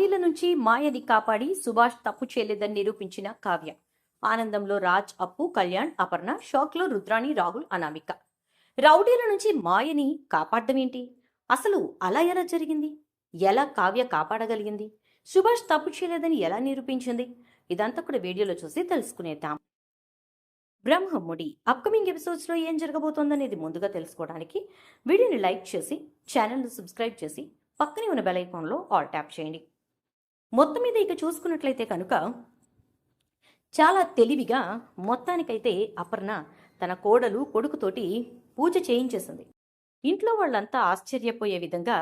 వీళ్ళ నుంచి మాయని కాపాడి సుభాష్ తప్పు చేయలేదని నిరూపించిన కావ్య. ఆనందంలో రాజ్ అప్పు కళ్యాణ్ అపర్ణ షాక్లో రుద్రాణి రాహుల్ అనామిక. రౌడీల నుంచి మాయని కాపాడడం ఏంటి? అసలు అలా ఎలా జరిగింది? ఎలా కావ్య కాపాడగలిగింది? సుభాష్ తప్పు చేయలేదని ఎలా నిరూపించింది? ఇదంతా కూడా వీడియోలో చూసి తెలుసుకునేద్దాం. బ్రహ్మముడి అప్కమింగ్ ఎపిసోడ్స్లో ఏం జరగబోతోందనేది ముందుగా తెలుసుకోవడానికి వీడియోని లైక్ చేసి ఛానల్ను సబ్స్క్రైబ్ చేసి పక్కనే ఉన్న బెల్ ఐకాన్లో ఆల్ ట్యాప్ చేయండి. మొత్తం మీద ఇక చూసుకున్నట్లయితే కనుక చాలా తెలివిగా మొత్తానికైతే అపర్ణ తన కోడలు కొడుకుతోటి పూజ చేయించేసింది. ఇంట్లో వాళ్ళంతా ఆశ్చర్యపోయే విధంగా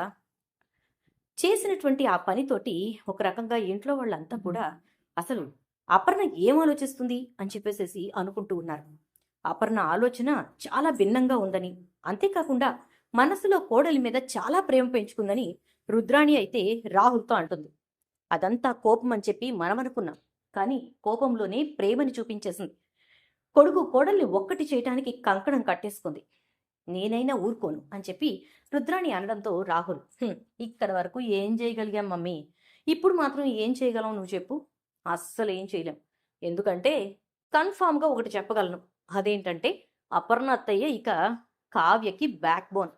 చేసినటువంటి ఆ పనితోటి ఒక రకంగా ఇంట్లో వాళ్ళంతా కూడా అసలు అపర్ణ ఏం ఆలోచిస్తుంది అని చెప్పేసేసి అనుకుంటూ ఉన్నారు. అపర్ణ ఆలోచన చాలా భిన్నంగా ఉందని అంతేకాకుండా మనసులో కోడలి మీద చాలా ప్రేమ పెంచుకుందని రుద్రాణి అయితే రాహుల్తో అంటుంది. అదంతా కోపం అని చెప్పి మనమనుకున్నాం. కానీ కోపంలోనే ప్రేమని చూపించేసింది. కొడుకు కోడల్ని ఒక్కటి చేయటానికి కంకణం కట్టేసుకుంది. నేనైనా ఊరుకోను అని చెప్పి రుద్రాణి అనడంతో రాహుల్ ఇక్కడ వరకు ఏం చేయగలిగాం మమ్మీ? ఇప్పుడు మాత్రం ఏం చేయగలం నువ్వు చెప్పు. అస్సలు ఏం చేయలేం. ఎందుకంటే కన్ఫామ్గా ఒకటి చెప్పగలను. అదేంటంటే అపర్ణ అత్తయ్య ఇక కావ్యకి బ్యాక్ బోన్.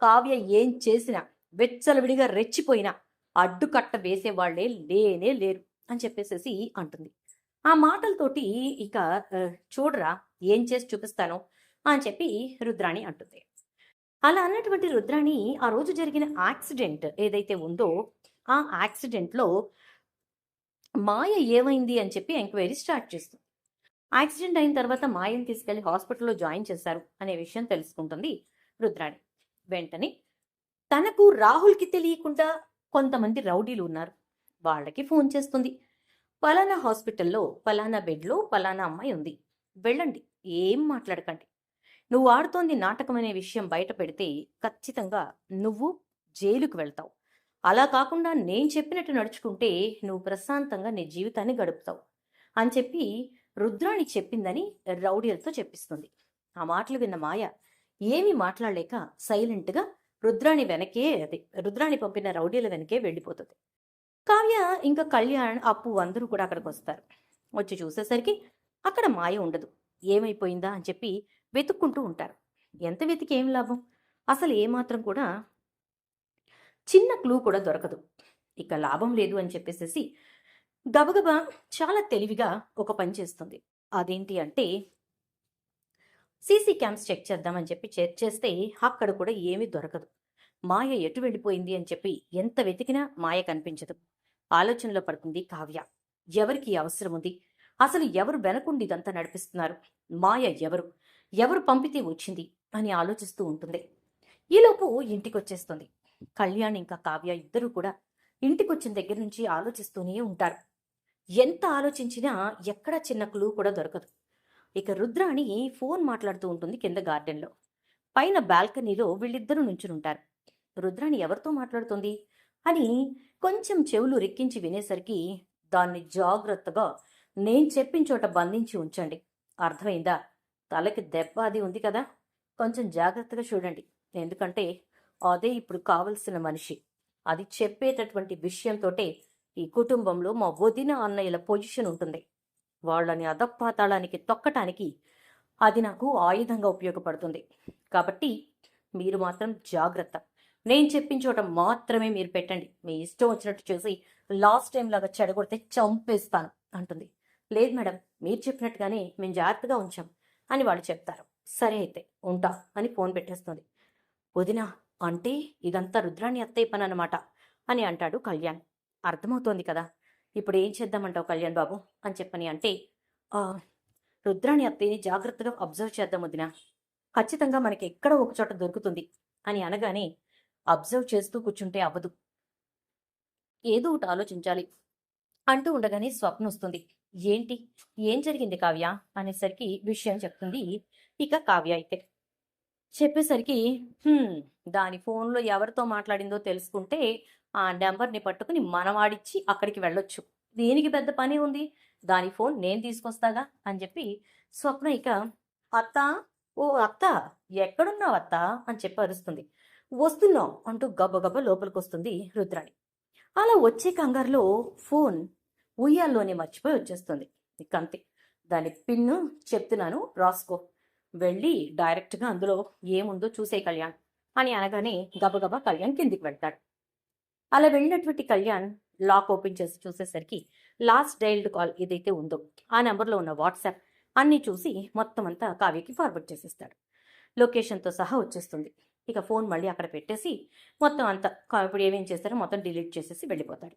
కావ్య ఏం చేసినా వెచ్చలవిడిగా రెచ్చిపోయినా అడ్డుకట్ట వేసేవాళ్ళే లేనే లేరు అని చెప్పేసేసి అంటుంది. ఆ మాటలతోటి ఇక చూడరా ఏం చేసి చూపిస్తాను అని చెప్పి రుద్రాణి అంటుంది. అలా అన్నటువంటి రుద్రాణి ఆ రోజు జరిగిన యాక్సిడెంట్ ఏదైతే ఉందో ఆ యాక్సిడెంట్లో మాయ ఏమైంది అని చెప్పి ఎంక్వైరీ స్టార్ట్ చేస్తుంది. యాక్సిడెంట్ అయిన తర్వాత మాయని తీసుకెళ్ళి హాస్పిటల్లో జాయిన్ చేశారు అనే విషయం తెలుసుకుంటుంది రుద్రాణి. వెంటనే తనకు రాహుల్కి తెలియకుండా కొంతమంది రౌడీలు ఉన్నారు. వాళ్ళకి ఫోన్ చేస్తుంది. పలానా హాస్పిటల్లో పలానా బెడ్లో పలానా అమ్మాయి ఉంది. వెళ్ళండి ఏం మాట్లాడకండి. నువ్వు ఆడుతోంది నాటకం అనే విషయం బయట పెడితే ఖచ్చితంగా నువ్వు జైలుకు వెళ్తావు. అలా కాకుండా నేను చెప్పినట్టు నడుచుకుంటే నువ్వు ప్రశాంతంగా నీ జీవితాన్ని గడుపుతావు అని చెప్పి రుద్రాణి చెప్పిందని రౌడీలతో చెప్పిస్తుంది. ఆ మాటలు విన్న మాయ ఏమీ మాట్లాడలేక సైలెంట్గా రుద్రాణి వెనకే అది రుద్రాణి పంపిన రౌడీల వెనకే వెళ్ళిపోతుంది. కావ్య ఇంకా కళ్యాణ్ అప్పు అందరూ కూడా అక్కడికి వస్తారు వచ్చి చూసేసరికి అక్కడ మాయ ఉండదు. ఏమైపోయిందా అని చెప్పి వెతుక్కుంటూ ఉంటారు. ఎంత వెతికి ఏం లాభం? అసలు ఏమాత్రం కూడా చిన్న క్లూ కూడా దొరకదు. ఇక లాభం లేదు అని చెప్పేసేసి గబగబా చాలా తెలివిగా ఒక పని చేస్తుంది. అదేంటి అంటే సీసీ క్యామ్స్ చెక్ చేద్దామని చెప్పి చెక్ చేస్తే అక్కడ కూడా ఏమీ దొరకదు. మాయ ఎటు వెళ్ళిపోయింది అని చెప్పి ఎంత వెతికినా మాయ కనిపించదు. ఆలోచనలో పడుతుంది కావ్య. ఎవరికి అవసరం ఉంది? అసలు ఎవరు వెనకుండి ఇదంతా నడిపిస్తున్నారు? మాయ ఎవరు? ఎవరు పంపితే వచ్చింది? అని ఆలోచిస్తూ ఉంటుంది. ఈలోపు ఇంటికొచ్చేస్తుంది. కళ్యాణ్ ఇంకా కావ్య ఇద్దరూ కూడా ఇంటికొచ్చిన దగ్గర నుంచి ఆలోచిస్తూనే ఉంటారు. ఎంత ఆలోచించినా ఎక్కడా చిన్న క్లూ కూడా దొరకదు. ఇక రుద్రాణి ఫోన్ మాట్లాడుతూ ఉంటుంది కింద గార్డెన్లో. పైన బాల్కనీలో వీళ్ళిద్దరూ నుంచునుంటారు. రుద్రాణి ఎవరితో మాట్లాడుతుంది? అని కొంచెం చెవులు రెక్కించి వినేసరికి దాన్ని జాగ్రత్తగా నేను చెప్పిన చోట బంధించి ఉంచండి. అర్థమైందా? తలకి దెబ్బ అది ఉంది కదా? కొంచెం జాగ్రత్తగా చూడండి. ఎందుకంటే అదే ఇప్పుడు కావలసిన మనిషి. అది చెప్పేటటువంటి విషయంతోటే ఈ కుటుంబంలో మా వదిన అన్నయ్యల పొజిషన్ ఉంటుంది. వాళ్ళని అధపాతాళానికి తొక్కటానికి అది నాకు ఆయుధంగా ఉపయోగపడుతుంది. కాబట్టి మీరు మాత్రం జాగ్రత్త. నేను చెప్పిన చోట మాత్రమే మీరు పెట్టండి. మీ ఇష్టం వచ్చినట్టు చేసి లాస్ట్ టైం లాగా చెడగొడితే చంపేస్తాను అంటుంది. లేదు మేడం మీరు చెప్పినట్టుగానే మేము జాగ్రత్తగా ఉంచాం అని వాళ్ళు చెప్తారు. సరే అయితే ఉంటా అని ఫోన్ పెట్టేస్తుంది. వదినా అంటే ఇదంతా రుద్రాణి అత్తయ్య పని అనమాట అని అంటాడు కళ్యాణ్. అర్థమవుతోంది కదా? ఇప్పుడు ఏం చేద్దామంటావు కళ్యాణ్ బాబు? అని చెప్పని అంటే "ఆ, రుద్రాణి అత్తయ్యని జాగ్రత్తగా అబ్జర్వ్ చేద్దాం వదిన. ఖచ్చితంగా మనకి ఎక్కడ ఒక చోట దొరుకుతుంది అని అనగానే అబ్జర్వ్ చేస్తూ కూర్చుంటే అవ్వదు. ఏదో ఒకటి ఆలోచించాలి. అంటూ ఉండగానే స్వప్న వస్తుంది. ఏంటి? ఏం జరిగింది కావ్య? అనేసరికి విషయం చెప్తుంది ఇక కావ్య అయితే. చెప్పేసరికి దాని ఫోన్లో ఎవరితో మాట్లాడిందో తెలుసుకుంటే ఆ నెంబర్ని పట్టుకుని మనవాడిచ్చి అక్కడికి వెళ్ళొచ్చు. దీనికి పెద్ద పని ఉంది. దాని ఫోన్ నేను తీసుకొస్తాగా అని చెప్పి స్వప్న ఇక అత్త ఓ అత్త ఎక్కడున్నావు అత్త? అని చెప్పి అరుస్తుంది. వస్తున్నాం అంటూ గబగబ లోపలికి వస్తుంది రుద్రాణి. అలా వచ్చే కంగారులో ఫోన్ ఉయ్యాల్లోనే మర్చిపోయి వచ్చేస్తుంది. ఇక అంతే దాని పిన్ను చెప్తున్నాను రాసుకో. వెళ్ళి డైరెక్ట్గా అందులో ఏముందో చూసే కళ్యాణ్ అని అనగానే గబగబా కళ్యాణ్ కిందికి వెళ్తాడు. అలా వెళ్ళినటువంటి కళ్యాణ్ లాక్ ఓపెన్ చేసి చూసేసరికి లాస్ట్ డైల్డ్ కాల్ ఏదైతే ఉందో ఆ నెంబర్లో ఉన్న వాట్సాప్ అన్నీ చూసి మొత్తం అంతా కావ్యకి ఫార్వర్డ్ చేసేస్తాడు. లొకేషన్తో సహా వచ్చేస్తుంది. ఇక ఫోన్ మళ్ళీ అక్కడ పెట్టేసి మొత్తం అంతా కా- ఇప్పుడు ఏమేం చేస్తారో మొత్తం డిలీట్ చేసేసి వెళ్ళిపోతాడు.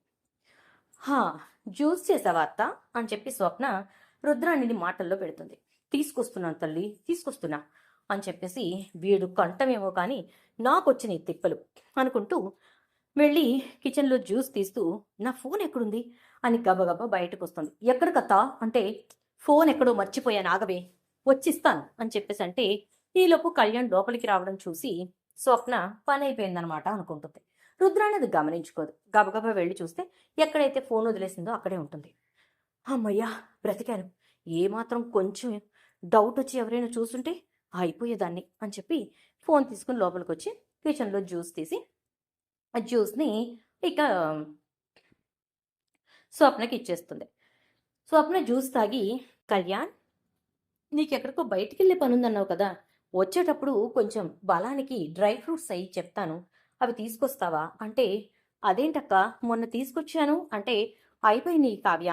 హా జ్యూస్ చేసావా అత్త? అని చెప్పి స్వప్న రుద్రాణిని మాటల్లో పెడుతుంది. తీసుకొస్తున్నాను తల్లి తీసుకొస్తున్నా అని చెప్పేసి వీడు కంఠమేమో కానీ నాకు వచ్చిన ఈ తిప్పలు అనుకుంటూ వెళ్ళి కిచెన్లో జ్యూస్ తీస్తూ నా ఫోన్ ఎక్కడుంది? అని గబగబా బయటకు వస్తుంది ఎక్కడికత్తా అంటే ఫోన్ ఎక్కడో మర్చిపోయాను ఆగవే వచ్చిస్తాను అని చెప్పేసి అంటే ఈలోపు కళ్యాణ్ లోపలికి రావడం చూసి స్వప్న పని అయిపోయిందనమాట అనుకుంటుంది. రుద్రాన్ని అది గమనించుకోదు. గబగబా వెళ్ళి చూస్తే ఎక్కడైతే ఫోన్ వదిలేసిందో అక్కడే ఉంటుంది. అమ్మయ్యా బ్రతికాను. ఏమాత్రం కొంచెం డౌట్ వచ్చి ఎవరైనా చూస్తుంటే అయిపోయేదాన్ని అని చెప్పి ఫోన్ తీసుకుని లోపలికి వచ్చి కిచెన్లో జ్యూస్ తీసి జ్యూస్ని ఇక స్వప్నకి ఇచ్చేస్తుంది. స్వప్న జ్యూస్ తాగి కళ్యాణ్ నీకు ఎక్కడికో బయటికి వెళ్ళే పని ఉందన్నావు కదా వచ్చేటప్పుడు కొంచెం బలానికి డ్రై ఫ్రూట్స్ అయ్యి చెప్తాను. అవి తీసుకొస్తావా? అంటే అదేంటక్క మొన్న తీసుకొచ్చాను. అంటే అయిపోయినాయి కావ్య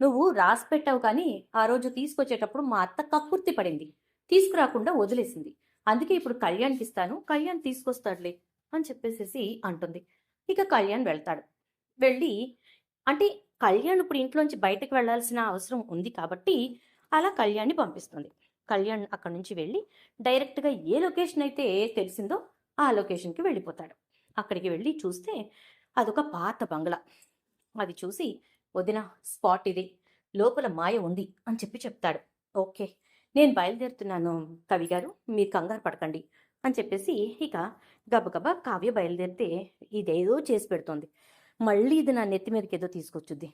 నువ్వు రాసి పెట్టావు కానీ ఆ రోజు తీసుకొచ్చేటప్పుడు మా అత్త కక్కుర్తి పడింది. తీసుకురాకుండా వదిలేసింది. అందుకే ఇప్పుడు కళ్యాణ్కి ఇస్తాను కళ్యాణ్ తీసుకొస్తాడులే. అని చెప్పేసేసి అంటుంది. ఇక కళ్యాణ్ వెళ్తాడు. వెళ్ళి అంటే కళ్యాణ్ ఇప్పుడు ఇంట్లోంచి బయటకు వెళ్ళాల్సిన అవసరం ఉంది కాబట్టి అలా కళ్యాణ్ని పంపిస్తుంది. కళ్యాణ్ అక్కడి నుంచి వెళ్ళి డైరెక్ట్గా ఏ లొకేషన్ అయితే తెలిసిందో ఆ లొకేషన్కి వెళ్ళిపోతాడు. అక్కడికి వెళ్ళి చూస్తే అదొక పాత బంగ్లా. అది చూసి వదిన స్పాట్ ఇది. లోపల మాయ ఉంది అని చెప్పి చెప్తాడు. ఓకే. నేను బయలుదేరుతున్నాను కవి గారు. మీరు కంగారు పడకండి. అని చెప్పేసి ఇక గబగబా కావ్య బయలుదేరితే ఇదేదో చేసి పెడుతోంది. మళ్ళీ ఇది నా నెత్తి మీదకి ఏదో తీసుకొచ్చుద్ది.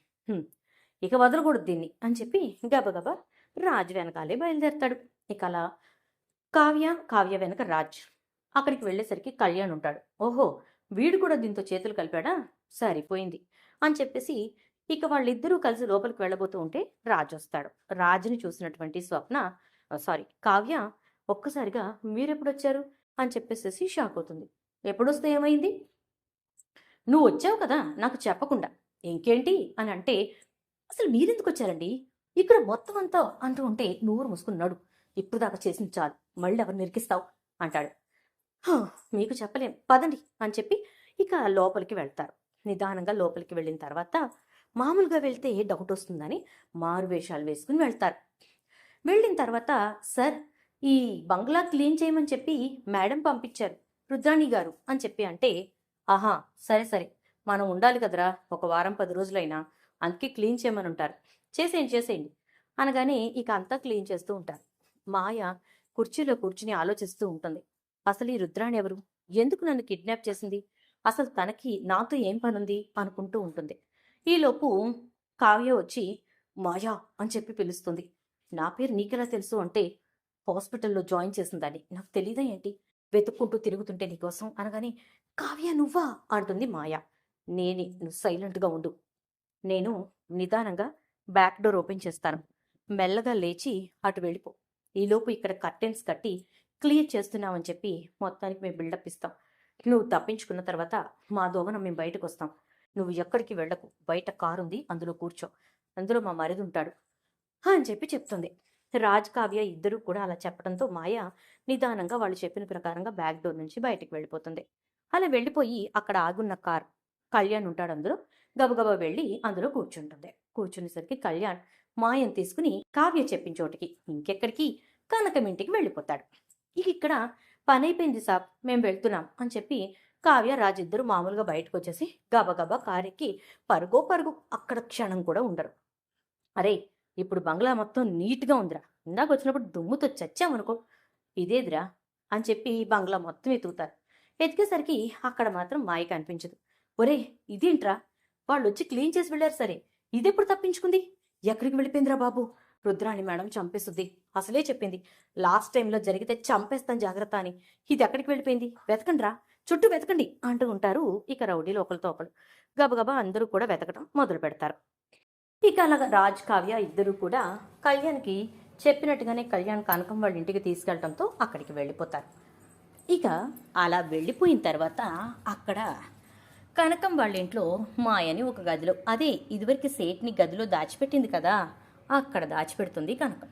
ఇక వదలకూడదు దీన్ని అని చెప్పి గబగబా రాజు వెనకాలే బయలుదేరతాడు. ఇక అలా కావ్య కావ్య వెనక రాజ్. అక్కడికి వెళ్ళేసరికి కళ్యాణ్ ఉంటాడు. ఓహో వీడు కూడా దీంతో చేతులు కలిపాడా? సరిపోయింది అని చెప్పేసి ఇక వాళ్ళిద్దరూ కలిసి లోపలికి వెళ్ళబోతూ ఉంటే రాజు వస్తాడు. రాజుని చూసినటువంటి స్వప్న సారీ కావ్య ఒక్కసారిగా మీరెప్పుడొచ్చారు? అని చెప్పేసేసి షాక్ అవుతుంది. ఎప్పుడొస్తే ఏమైంది? నువ్వు వచ్చావు కదా నాకు చెప్పకుండా. ఇంకేంటి? అని అంటే అసలు మీరెందుకు వచ్చారండి ఇక్కడ మొత్తం అంతా అంటూ ఉంటే నూరు మూసుకున్నాడు. ఇప్పుడు దాకా చేసింది చాలు. మళ్ళీ ఎవరు నిరికిస్తావు అంటాడు. "హా, మీకు చెప్పలేం. పదండి అని చెప్పి ఇక లోపలికి వెళ్తారు. నిదానంగా లోపలికి వెళ్ళిన తర్వాత మామూలుగా వెళ్తే డౌట్ వస్తుందని మారు వేషాలు వేసుకుని వెళ్తారు. వెళ్ళిన తర్వాత సార్ ఈ బంగ్లా క్లీన్ చేయమని చెప్పి మేడం పంపించారు. రుద్రాణి గారు అని చెప్పి అంటే ఆహా సరే సరే. మనం ఉండాలి కదరా. ఒక వారం పది రోజులైనా అందుకే క్లీన్ చేయమని ఉంటారు. చేసేయండి చేసేయండి. అనగానే ఇక అంతా క్లీన్ చేస్తూ ఉంటారు. మాయ కుర్చీలో కూర్చుని ఆలోచిస్తూ ఉంటుంది. అసలు ఈ రుద్రాణి ఎవరు? ఎందుకు నన్ను కిడ్నాప్ చేసింది? అసలు తనకి నాతో ఏం పనుంది? అనుకుంటూ ఉంటుంది. ఈలోపు కావ్య వచ్చి మాయా అని చెప్పి పిలుస్తుంది. నా పేరు నీకెలా తెలుసు? అంటే హాస్పిటల్లో జాయిన్ చేసిందని నాకు తెలీదా ఏంటి? వెతుక్కుంటూ తిరుగుతుంటే నీకోసం? అనగానే కావ్య నువ్వా? అంటుంది మాయ. నేనే నువ్వు సైలెంట్గా ఉండు. నేను నిదానంగా బ్యాక్ డోర్ ఓపెన్ చేస్తాను. మెల్లగా లేచి అటు వెళ్ళిపో. ఈలోపు ఇక్కడ కర్టెన్స్ కట్టి క్లియర్ చేస్తున్నామని చెప్పి మొత్తానికి మేము బిల్డప్ ఇస్తాం. నువ్వు తప్పించుకున్న తర్వాత మా దోమన మేము బయటకు వస్తాం నువ్వు ఎక్కడికి వెళ్ళకు. బయట కారు ఉంది అందులో కూర్చో. అందులో మా మరిది ఉంటాడు అని చెప్పి చెప్తుంది. రాజ్ కావ్య ఇద్దరూ కూడా అలా చెప్పడంతో మాయ నిదానంగా వాళ్ళు చెప్పిన ప్రకారంగా బ్యాక్ డోర్ నుంచి బయటికి వెళ్ళిపోతుంది. అలా వెళ్ళిపోయి అక్కడ ఆగున్న కార్ కళ్యాణ్ ఉంటాడు అందులో. గబగబా వెళ్ళి అందులో కూర్చుంటుంది. కూర్చునేసరికి కళ్యాణ్ మాయం తీసుకుని కావ్య చెప్పిన చోటికి ఇంకెక్కడికి? కనకమింటికి వెళ్ళిపోతాడు. ఇక ఇక్కడ పని అయిపోయింది సాబ్ మేము వెళ్తున్నాం అని చెప్పి కావ్య రాజిద్దరు మామూలుగా బయటకు వచ్చేసి గబగబా కారెక్కి పరుగో పరుగు అక్కడ క్షణం కూడా ఉండరు. అరే ఇప్పుడు బంగ్లా మొత్తం నీట్గా ఉందిరా. ఇందాక వచ్చినప్పుడు దుమ్ముతో చచ్చామనుకో. ఇదేదిరా? అని చెప్పి బంగ్లా మొత్తం ఎతుకుతారు ఎతికేసరికి అక్కడ మాత్రం మాయ కనిపించదు. ఒరే ఇదేంట్రా? వాళ్ళు వచ్చి క్లీన్ చేసి వెళ్ళారు సరే. ఇదెప్పుడు తప్పించుకుంది? ఎక్కడికి వెళ్ళిపోయిందిరా బాబు? రుద్రాణి మేడం చంపేస్తుంది. అసలే చెప్పింది. లాస్ట్ టైంలో జరిగితే చంపేస్తాను జాగ్రత్త అని. ఇది ఎక్కడికి వెళ్ళిపోయింది? వెతకండిరా. చుట్టూ వెతకండి అంటూ ఉంటారు ఇక రౌడీలు ఒకరితో ఒకరు గబగబా అందరూ కూడా వెతకడం మొదలు పెడతారు ఇక అలాగా రాజ్ కావ్య ఇద్దరు కూడా కళ్యాణ్కి చెప్పినట్టుగానే కళ్యాణ్ కనకం వాళ్ళ ఇంటికి తీసుకెళ్ళడంతో అక్కడికి వెళ్ళిపోతారు. ఇక అలా వెళ్ళిపోయిన తర్వాత అక్కడ కనకం వాళ్ళ ఇంట్లో మాయని ఒక గదిలో అదే ఇదివరకు సేట్ని గదిలో దాచిపెట్టింది కదా అక్కడ దాచిపెడుతుంది కనకం.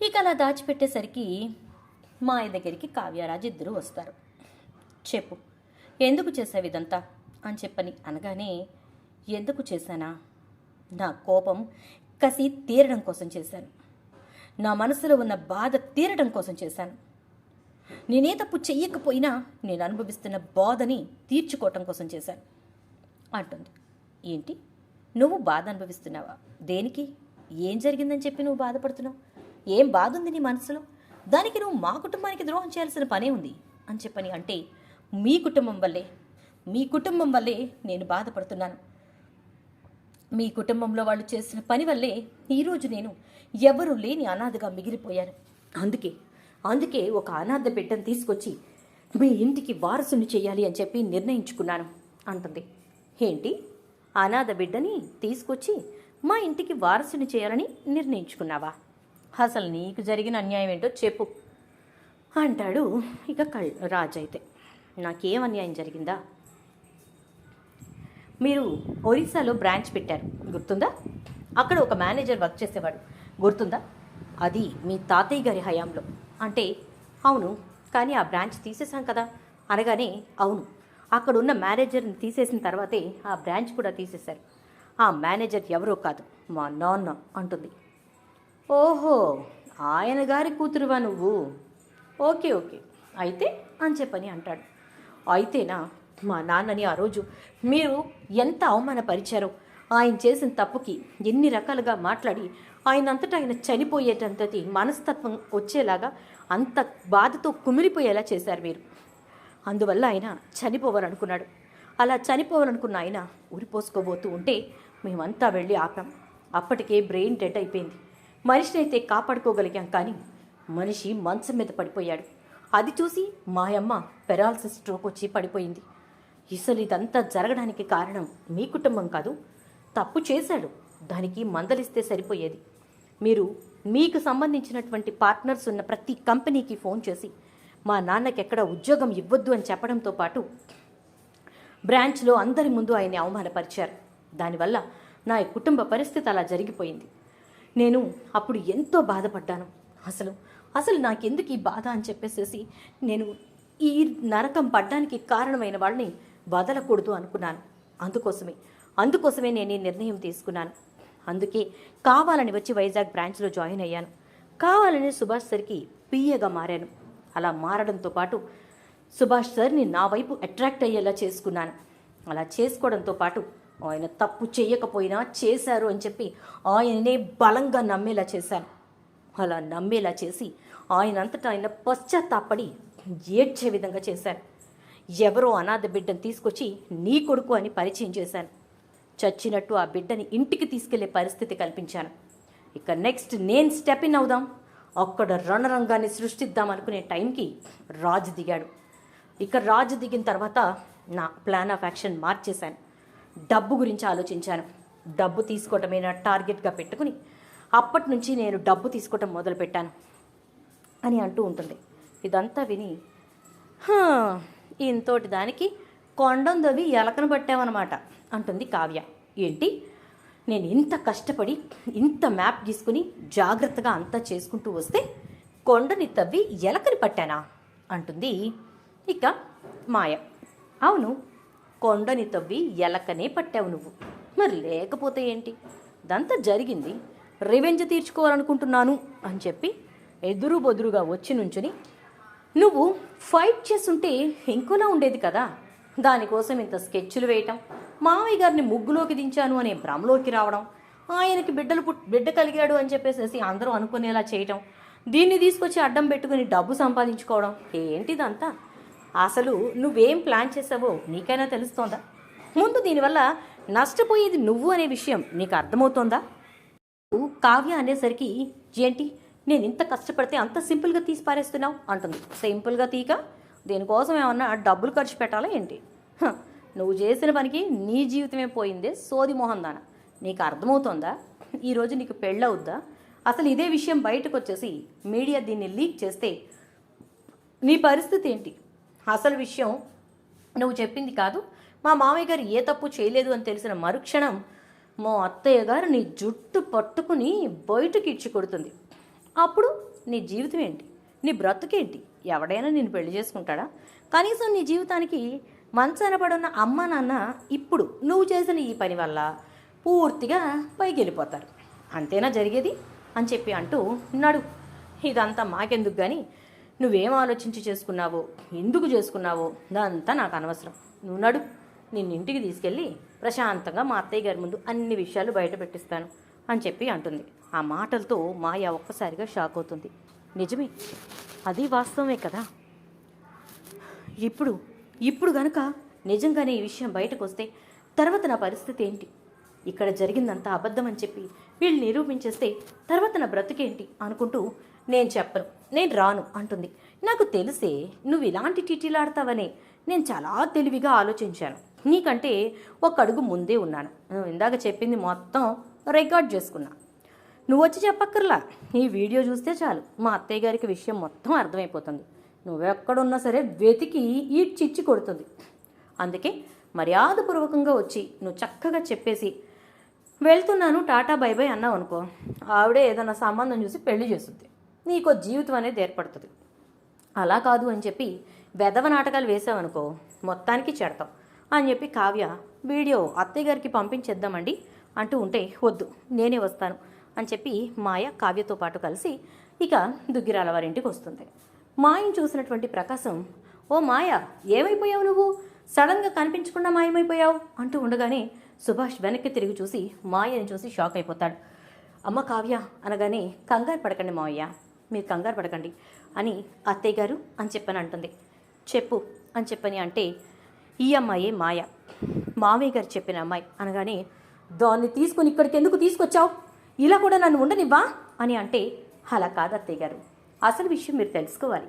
ఇక అలా దాచిపెట్టేసరికి మాయ దగ్గరికి కావ్యరాజు ఇద్దరు వస్తారు. చెప్పు ఎందుకు చేసావు ఇదంతా? అని చెప్పని అనగానే ఎందుకు చేశానా? నా కోపం కసి తీరడం కోసం చేశాను. నా మనసులో ఉన్న బాధ తీరడం కోసం చేశాను. నేనే తప్పు చెయ్యకపోయినా నేను అనుభవిస్తున్న బాధని తీర్చుకోవటం కోసం చేశాను. అంటుంది. ఏంటి? నువ్వు బాధ అనుభవిస్తున్నావా? దేనికి? ఏం జరిగిందని చెప్పి నువ్వు బాధపడుతున్నావు? ఏం బాధ ఉంది నీ మనసులో? దానికి నువ్వు మా కుటుంబానికి ద్రోహం చేయాల్సిన పనే ఉంది అని చెప్పని అంటే మీ కుటుంబం వల్లే మీ కుటుంబం వల్లే నేను బాధపడుతున్నాను. మీ కుటుంబంలో వాళ్ళు చేసిన పని వల్లే ఈరోజు నేను ఎవరు లేని అనాథగా మిగిలిపోయాను. అందుకే అందుకే ఒక అనాథ బిడ్డను తీసుకొచ్చి మీ ఇంటికి వారసుని చేయాలి అని చెప్పి నిర్ణయించుకున్నాను అంటుంది. ఏంటి? అనాథ బిడ్డని తీసుకొచ్చి మా ఇంటికి వారసుని చేయాలని నిర్ణయించుకున్నావా? అసలు నీకు జరిగిన అన్యాయం ఏంటో చెప్పు అంటాడు ఇక కళ్ రాజు అయితే నాకేం అన్యాయం జరిగిందా? మీరు ఒరిస్సాలో బ్రాంచ్ పెట్టారు. గుర్తుందా? అక్కడ ఒక మేనేజర్ వర్క్ చేసేవాడు. గుర్తుందా? అది మీ తాతయ్య గారి హయాంలో. అంటే అవును కానీ ఆ బ్రాంచ్ తీసేశాం కదా? అనగానే అవును. అక్కడ ఉన్న మేనేజర్ని తీసేసిన తర్వాతే ఆ బ్రాంచ్ కూడా తీసేశారు. ఆ మేనేజర్ ఎవరో కాదు మా నాన్న అంటుంది. ఓహో ఆయన గారి కూతురువా నువ్వు? Okay okay. అయితే అని చెప్పని అంటాడు. అయితేనా మా నాన్నని ఆ రోజు మీరు ఎంత అవమానపరిచారో ఆయన చేసిన తప్పుకి ఎన్ని రకాలుగా మాట్లాడి ఆయన అంతటా ఆయన చనిపోయేటంతటి మనస్తత్వం వచ్చేలాగా అంత బాధతో కుమిలిపోయేలా చేశారు మీరు. అందువల్ల ఆయన చనిపోవాలనుకున్నాడు. అలా చనిపోవాలనుకున్న ఆయన ఉరిపోసుకోబోతూ ఉంటే మేమంతా వెళ్ళి ఆపాం. అప్పటికే బ్రెయిన్ డెడ్ అయిపోయింది. మనిషిని అయితే కాపాడుకోగలిగాం కానీ మనిషి మంచం మీద పడిపోయాడు. అది చూసి మాయమ్మ పెరాలసిస్ స్ట్రోక్ వచ్చి పడిపోయింది. అసలు ఇదంతా జరగడానికి కారణం మీ కుటుంబం కాదు. తప్పు చేశాడు. దానికి మందలిస్తే సరిపోయేది. మీరు మీకు సంబంధించినటువంటి పార్ట్నర్స్ ఉన్న ప్రతి కంపెనీకి ఫోన్ చేసి మా నాన్నకి ఎక్కడ ఉద్యోగం ఇవ్వద్దు అని చెప్పడంతో పాటు బ్రాంచ్లో అందరి ముందు ఆయన్ని అవమానపరిచారు. దానివల్ల నా కుటుంబ పరిస్థితి అలా జరిగిపోయింది. నేను అప్పుడు ఎంతో బాధపడ్డాను. అసలు అసలు నాకెందుకు ఈ బాధ అని చెప్పేసేసి నేను ఈ నరకం పడ్డానికి కారణమైన వాళ్ళని వదలకూడదు అనుకున్నాను. అందుకోసమే అందుకోసమే నేను ఈ నిర్ణయం తీసుకున్నాను. అందుకే కావాలని వచ్చి వైజాగ్ బ్రాంచ్లో జాయిన్ అయ్యాను. కావాలని సుభాష్ సార్కి పిఏగా మారాను. అలా మారడంతో పాటు సుభాష్ సార్ని నా వైపు అట్రాక్ట్ అయ్యేలా చేసుకున్నాను. అలా చేసుకోవడంతో పాటు ఆయన తప్పు చేయకపోయినా చేశారు అని చెప్పి ఆయననే బలంగా నమ్మేలా చేశాను. అలా నమ్మేలా చేసి ఆయనంతటా ఆయన పశ్చాత్తాపడి ఏడ్చే విధంగా చేశాను. ఎవరో అనాథ బిడ్డను తీసుకొచ్చి నీ కొడుకు అని పరిచయం చేశాను. చచ్చినట్టు ఆ బిడ్డని ఇంటికి తీసుకెళ్ళే పరిస్థితి కల్పించాను. ఇక నెక్స్ట్ నేను స్టెప్ ఇన్ అవుదాం. అక్కడ రణరంగాన్ని సృష్టిద్దాం అనుకునే టైంకి రాజు దిగాడు. ఇక రాజు దిగిన తర్వాత నా ప్లాన్ ఆఫ్ యాక్షన్ మార్చేశాను. డబ్బు గురించి ఆలోచించాను. డబ్బు తీసుకోవటమే నా టార్గెట్గా పెట్టుకుని అప్పటి నుంచి నేను డబ్బు తీసుకోవటం మొదలుపెట్టాను అని అంటూ ఉంటుంది. ఇదంతా విని "హా, ఇంతోటి దానికి కొండం దవి ఎలకను పట్టామన్నమాట అంటుంది కావ్య. ఏంటి? నేను ఇంత కష్టపడి ఇంత మ్యాప్ గీసుకుని జాగ్రత్తగా అంతా చేసుకుంటూ వస్తే కొండని తవ్వి ఎలకని పట్టానా? అంటుంది ఇక మాయ. అవును కొండని తవ్వి ఎలకనే పట్టావు నువ్వు. మరి లేకపోతే ఏంటి? దంతా జరిగింది. రివెంజ్ తీర్చుకోవాలనుకుంటున్నాను అని చెప్పి ఎదురు బొదురుగా వచ్చి నుంచుని నువ్వు ఫైట్ చేస్తుంటే ఇంకోలా ఉండేది కదా. దానికోసం ఇంత స్కెచ్లు వేయటం మామయ్య గారిని ముగ్గులోకి దించాను అనే భ్రమలోకి రావడం ఆయనకి బిడ్డలు పుట్ బిడ్డ కలిగాడు అని చెప్పేసి అందరూ అనుకునేలా చేయటం దీన్ని తీసుకొచ్చి అడ్డం పెట్టుకుని డబ్బు సంపాదించుకోవడం ఏంటిదంతా? అసలు నువ్వేం ప్లాన్ చేసావో నీకైనా తెలుస్తోందా? ముందు దీనివల్ల నష్టపోయేది నువ్వు అనే విషయం నీకు అర్థమవుతోందా నువ్వు కావ్య అనేసరికి ఏంటి? నేను ఇంత కష్టపడితే అంత సింపుల్గా తీసి పారేస్తున్నావు? అంటుంది. సింపుల్గా తీక దీనికోసం ఏమన్నా డబ్బులు ఖర్చు పెట్టాలా ఏంటి? నువ్వు చేసిన పనికి నీ జీవితమే పోయిందే సోది మోహన్ దాన. నీకు అర్థమవుతోందా? ఈరోజు నీకు పెళ్ళవుద్దా? అసలు ఇదే విషయం బయటకు వచ్చేసి మీడియా దీన్ని లీక్ చేస్తే నీ పరిస్థితి ఏంటి? అసలు విషయం నువ్వు చెప్పింది కాదు. మా మామయ్య గారు ఏ తప్పు చేయలేదు అని తెలిసిన మరుక్షణం మా అత్తయ్య గారు నీ జుట్టు పట్టుకుని బయటకి ఇచ్చి కొడుతుంది. అప్పుడు నీ జీవితం ఏంటి నీ బ్రతుకేంటి? ఎవడైనా నేను పెళ్ళి చేసుకుంటాడా? కనీసం నీ జీవితానికి మంచనపడున్న అమ్మ నాన్న ఇప్పుడు నువ్వు చేసిన ఈ పని వల్ల పూర్తిగా పైకి వెళ్ళిపోతారు అంతేనా జరిగేది? అని చెప్పి అంటూ నడు. ఇదంతా మాకెందుకు కానీ నువ్వేం ఆలోచించి చేసుకున్నావో ఎందుకు చేసుకున్నావో అదంతా నాకు అనవసరం. నువ్వు నడు. నిన్ను ఇంటికి తీసుకెళ్ళి ప్రశాంతంగా మా అత్తయ్య గారి ముందు అన్ని విషయాలు బయట పెట్టిస్తాను అని చెప్పి అంటుంది. ఆ మాటలతో మాయ ఒక్కసారిగా షాక్ అవుతుంది. నిజమే అది వాస్తవమే కదా? ఇప్పుడు ఇప్పుడు గనక నిజంగానే ఈ విషయం బయటకు వస్తే తర్వాత నా పరిస్థితి ఏంటి? ఇక్కడ జరిగిందంతా అబద్ధం అని చెప్పి వీళ్ళు నిరూపించేస్తే తర్వాత నా బ్రతుకేంటి అనుకుంటూ నేను చెప్పను నేను రాను అంటుంది. నాకు తెలిసే నువ్వు ఇలాంటి టీటీలాడతావనే నేను చాలా తెలివిగా ఆలోచించాను. నీకంటే ఒక అడుగు ముందే ఉన్నాను. నువ్వు ఇందాక చెప్పింది మొత్తం రికార్డ్ చేసుకున్నా. నువ్వు వచ్చి చెప్పక్కర్లా. ఈ వీడియో చూస్తే చాలు. మా అత్తయ్య గారికి విషయం మొత్తం అర్థమైపోతుంది. నువ్వెక్కడున్నా సరే వెతికి ఈ చిచ్చి కొడుతుంది. అందుకే మర్యాదపూర్వకంగా వచ్చి నువ్వు చక్కగా చెప్పేసి వెళ్తున్నాను టాటా బై బై అన్నావు అనుకో. ఆవిడే ఏదైనా సంబంధం చూసి పెళ్ళి చేస్తుంది. నీకో జీవితం అనేది ఏర్పడుతుంది. అలా కాదు అని చెప్పి వెధవ నాటకాలు వేసావనుకో మొత్తానికి చెడతాం. అని చెప్పి కావ్య వీడియో అత్తయ్య గారికి పంపించేద్దామండి అంటూ ఉంటే వద్దు నేనే వస్తాను. అని చెప్పి మాయ కావ్యతో పాటు కలిసి ఇక దుగ్గిరాల వారింటికి వస్తుంది. మాయను చూసినటువంటి ప్రకాశం ఓ మాయ ఏమైపోయావు నువ్వు? సడన్గా కనిపించకుండా మాయమైపోయావు? అంటూ ఉండగానే సుభాష్ వెనక్కి తిరిగి చూసి మాయని చూసి షాక్ అయిపోతాడు. అమ్మ కావ్య అనగానే కంగారు పడకండి మావయ్య మీరు కంగారు పడకండి అని అత్తయ్య గారు అని చెప్పని అంటుంది. చెప్పు అని చెప్పని అంటే ఈ అమ్మాయే మాయ మావయ్య గారు చెప్పిన అమ్మాయి అనగానే దాన్ని తీసుకుని ఇక్కడికి ఎందుకు తీసుకొచ్చావు? ఇలా కూడా నన్ను ఉండనివ్వా? అని అంటే అలా కాదు అత్తయ్య గారు. అసలు విషయం మీరు తెలుసుకోవాలి.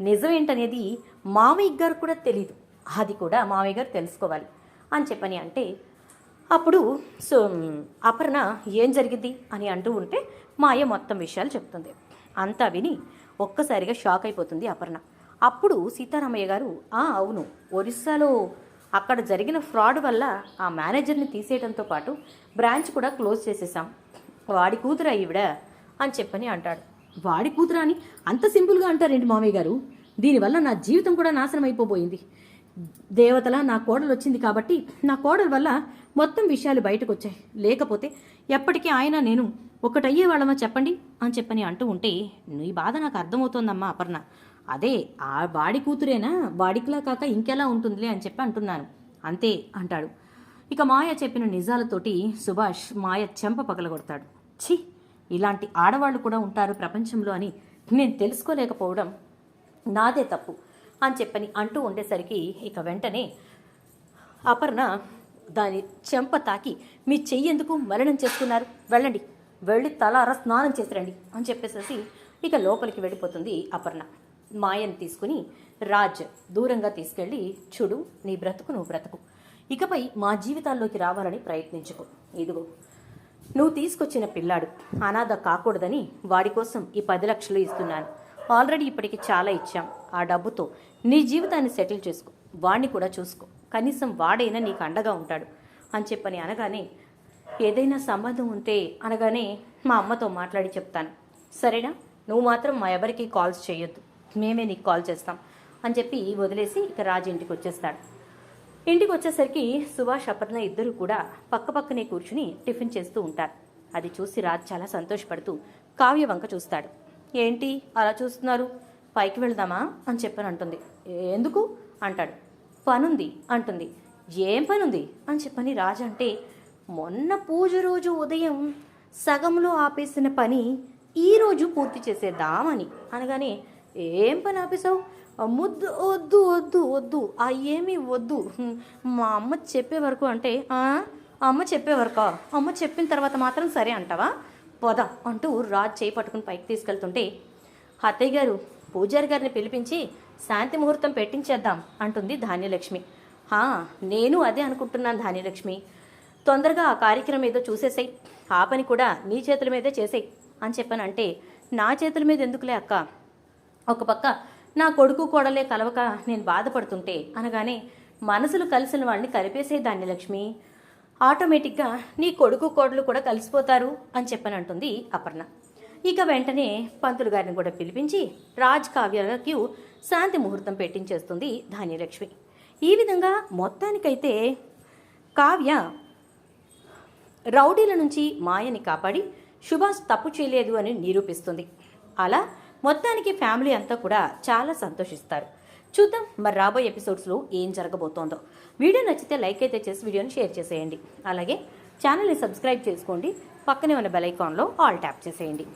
నిజం ఏంటనేది మావయ్య గారు కూడా తెలియదు అది కూడా మావయ్య గారు తెలుసుకోవాలి. అని చెప్పని అంటే అప్పుడు సో అపర్ణ ఏం జరిగింది? అని అంటూ ఉంటే మాయ మొత్తం విషయాలు చెప్తుంది. అంతా విని ఒక్కసారిగా షాక్ అయిపోతుంది అపర్ణ. అప్పుడు సీతారామయ్య గారు "ఆ, అవును. ఒరిస్సాలో అక్కడ జరిగిన ఫ్రాడ్ వల్ల ఆ మేనేజర్ని తీసేయడంతో పాటు బ్రాంచ్ కూడా క్లోజ్ చేసేసాం. వాడి కూతురా ఈవిడ అని చెప్పని అంటాడు. వాడి కూతురా అని అంత సింపుల్గా అంటారేంటి మామయ్య గారు? దీనివల్ల నా జీవితం కూడా నాశనం అయిపోబోయింది. దేవతల నా కోడలు వచ్చింది కాబట్టి నా కోడల వల్ల మొత్తం విషయాలు బయటకు వచ్చాయి లేకపోతే ఎప్పటికీ ఆయన నేను ఒకటయ్యే వాళ్ళమా చెప్పండి? అని చెప్పని అంటూ ఉంటే నీ బాధ నాకు అర్థమవుతోందమ్మా అపర్ణ. అదే ఆ వాడి కూతురేనా? వాడికిలా కాక ఇంకెలా ఉంటుందిలే అని చెప్పి అంటున్నాను. అంతే అంటాడు. ఇక మాయ చెప్పిన నిజాలతోటి సుభాష్ మాయ చెంప పగలగొడతాడు. ఛీ ఇలాంటి ఆడవాళ్ళు కూడా ఉంటారు ప్రపంచంలో అని నేను తెలుసుకోలేకపోవడం నాదే తప్పు అని చెప్పని అంటూ ఉండేసరికి ఇక వెంటనే అపర్ణ దాని చెంప తాకి మీ చెయ్యెందుకు మరణం చేసుకున్నారు? వెళ్ళండి వెళ్ళి తలార స్నానం చేసిరండి అని చెప్పేసేసి ఇక లోపలికి వెళ్ళిపోతుంది అపర్ణ. మాయని తీసుకుని రాజ్ దూరంగా తీసుకెళ్ళి చూడు నీ బ్రతుకు నువ్వు బ్రతుకు. ఇకపై మా జీవితాల్లోకి రావాలని ప్రయత్నించుకో. ఇదిగో నువ్వు తీసుకొచ్చిన పిల్లాడు. అనాథ కాకూడదని వాడి కోసం ఈ పది లక్షలు ఇస్తున్నాను. ఆల్రెడీ ఇప్పటికి చాలా ఇచ్చాం. ఆ డబ్బుతో నీ జీవితాన్ని సెటిల్ చేసుకో. వాడిని కూడా చూసుకో. కనీసం వాడైనా నీకు అండగా ఉంటాడు అని చెప్పని అనగానే ఏదైనా సంబంధం ఉంటే అనగానే మా అమ్మతో మాట్లాడి చెప్తాను. సరేనా? నువ్వు మాత్రం మా ఎవరికి కాల్స్ చేయొద్దు. మేమే నీకు కాల్ చేస్తాం అని చెప్పి వదిలేసి ఇక రాజు ఇంటికి వచ్చేస్తాడు. ఇంటికి వచ్చేసరికి సుభాష్ అపర్ణ ఇద్దరు కూడా పక్కపక్కనే కూర్చుని టిఫిన్ చేస్తూ ఉంటారు. అది చూసి రాజ్ చాలా సంతోషపడుతూ కావ్య వంక చూస్తాడు. ఏంటి? అలా చూస్తున్నారు? పైకి వెళ్దామా? అని చెప్పని అంటుంది ఎందుకు? అంటాడు. పనుంది అంటుంది. ఏం పనుంది? అని చెప్పని రాజు అంటే మొన్న పూజ రోజు ఉదయం సగంలో ఆపేసిన పని ఈరోజు పూర్తి చేసేద్దామని. అనగానే ఏం పని ఆపేసావు ముద్దు వద్దు వద్దు వద్దు. ఆ ఏమీ వద్దు. మా అమ్మ చెప్పే వరకు అంటే అమ్మ చెప్పే వరకు? అమ్మ చెప్పిన తర్వాత మాత్రం సరే అంటావా? పద అంటూ రాజ్ చేయి పట్టుకుని పైకి తీసుకెళ్తుంటే అత్తయ్య గారు పూజారి గారిని పిలిపించి శాంతి ముహూర్తం పెట్టించేద్దాం అంటుంది ధాన్యలక్ష్మి. నేను అదే అనుకుంటున్నాను ధాన్యలక్ష్మి. తొందరగా ఆ కార్యక్రమం ఏదో చూసేసాయి. ఆ పని కూడా నీ చేతుల మీదే చేసేయి అని చెప్పానంటే నా చేతుల మీద ఎందుకులే అక్క? ఒక పక్క నా కొడుకు కోడలే కలవక నేను బాధపడుతుంటే అనగానే మనసులు కలిసిన వాళ్ళని కలిపేసే ధాన్యలక్ష్మి ఆటోమేటిక్గా నీ కొడుకు కోడలు కూడా కలిసిపోతారు అని చెప్పనంటుంది అపర్ణ. ఇక వెంటనే పంతులు గారిని కూడా పిలిపించి రాజ్ కావ్యకి శాంతి ముహూర్తం పెట్టించేస్తుంది ధాన్యలక్ష్మి. ఈ విధంగా మొత్తానికైతే కావ్య రౌడీల నుంచి మాయని కాపాడి సుభాష్ తప్పు చేయలేదు అని నిరూపిస్తుంది. అలా మొత్తానికి ఫ్యామిలీ అంతా కూడా చాలా సంతోషిస్తారు. చూద్దాం మరి రాబోయే ఎపిసోడ్స్లో ఏం జరగబోతోందో. వీడియో నచ్చితే లైక్ అయితే చేసి వీడియోని షేర్ చేసేయండి. అలాగే ఛానల్ని సబ్స్క్రైబ్ చేసుకోండి. పక్కనే ఉన్న బెల్ ఐకాన్లో ఆల్ ట్యాప్ చేసేయండి.